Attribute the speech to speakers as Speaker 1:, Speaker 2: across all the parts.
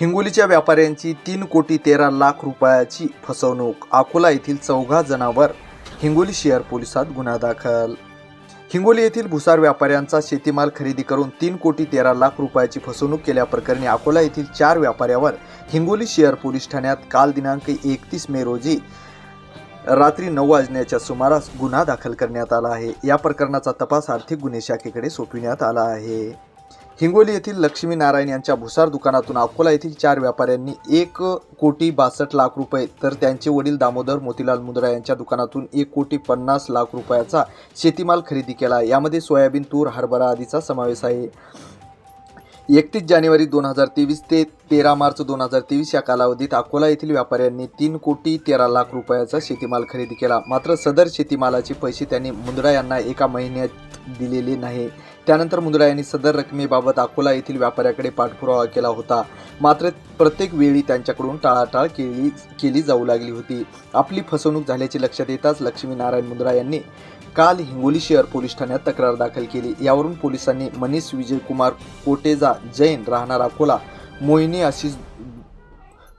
Speaker 1: हिंगोलीच्या व्यापाऱ्यांची तीन कोटी तेरा लाख रुपयाची फसवणूक. अकोला येथील चौघा जणांवर हिंगोली शहर पोलिसात गुन्हा दाखल. हिंगोली येथील भुसार व्यापाऱ्यांचा शेतीमाल खरेदी करून तीन कोटी तेरा लाख रुपयाची फसवणूक केल्याप्रकरणी अकोला येथील चार व्यापाऱ्यावर हिंगोली शहर पोलीस ठाण्यात काल दिनांक एकतीस मे रोजी रात्री नऊ वाजण्याच्या सुमारास गुन्हा दाखल करण्यात आला आहे. या प्रकरणाचा तपास आर्थिक गुन्हे शाखेकडे सोपविण्यात आला आहे. हिंगोली येथील लक्ष्मी नारायण यांच्या भुसार दुकानातून अकोला येथील चार व्यापाऱ्यांनी एक कोटी बासष्ट लाख रुपये तर त्यांचे वडील दामोदर मोतीलाल मुंद्रा यांच्या दुकानातून एक कोटी पन्नास लाख रुपयाचा शेतीमाल खरेदी केला. यामध्ये सोयाबीन तूर हरभरा आदीचा समावेश आहे. एकतीस जानेवारी दोन हजार तेवीस ते तेरा मार्च दोन हजार तेवीस या कालावधीत अकोला येथील व्यापाऱ्यांनी तीन कोटी तेरा लाख रुपयाचा शेतीमाल खरेदी केला. मात्र सदर शेतीमालाचे पैसे त्यांनी मुंद्रा यांना एका महिन्यात दिलेले नाही. त्यानंतर मुंद्रा यांनी सदर रकमेबाबत अकोला येथील व्यापाऱ्याकडे पाठपुरावा केला होता. मात्र प्रत्येक वेळी त्यांच्याकडून टाळाटाळ केली केली जाऊ लागली होती. आपली फसवणूक झाल्याचे लक्षात येताच लक्ष्मीनारायण मुंद्रा यांनी काल हिंगोली शहर पोलीस ठाण्यात तक्रार दाखल केली. यावरून पोलिसांनी मनीष विजयकुमार कोटेजा जैन राहणार अकोला मोहिनी आशिष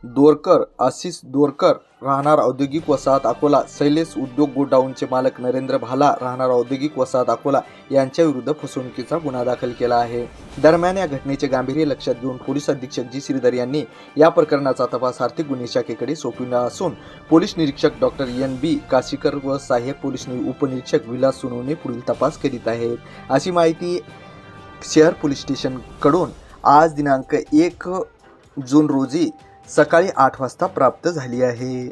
Speaker 1: दोरकर आशिष दोरकर राहणार औद्योगिक वसाहत अकोला. शैलेश उद्योग गोडाऊनचे मालक नरेंद्र भाला राहणार औद्योगिक वसाहत अकोला यांच्या विरुद्ध फसवणुकीचा गुन्हा दाखल केला आहे. दरम्यान या घटनेचे गांभीर्य लक्षात घेऊन पोलीस अधीक्षक जी. श्रीधर यांनी या प्रकरणाचा तपास आर्थिक गुन्हे शाखेकडे सोपविला असून पोलीस निरीक्षक डॉक्टर एन. बी. काशीकर व सहाय्यक पोलीस उपनिरीक्षक विलास सोनवणे पुढील तपास करीत आहेत. अशी माहिती शहर पोलीस स्टेशनकडून आज दिनांक एक जून रोजी सकाळी आठ वाजता प्राप्त झाली आहे.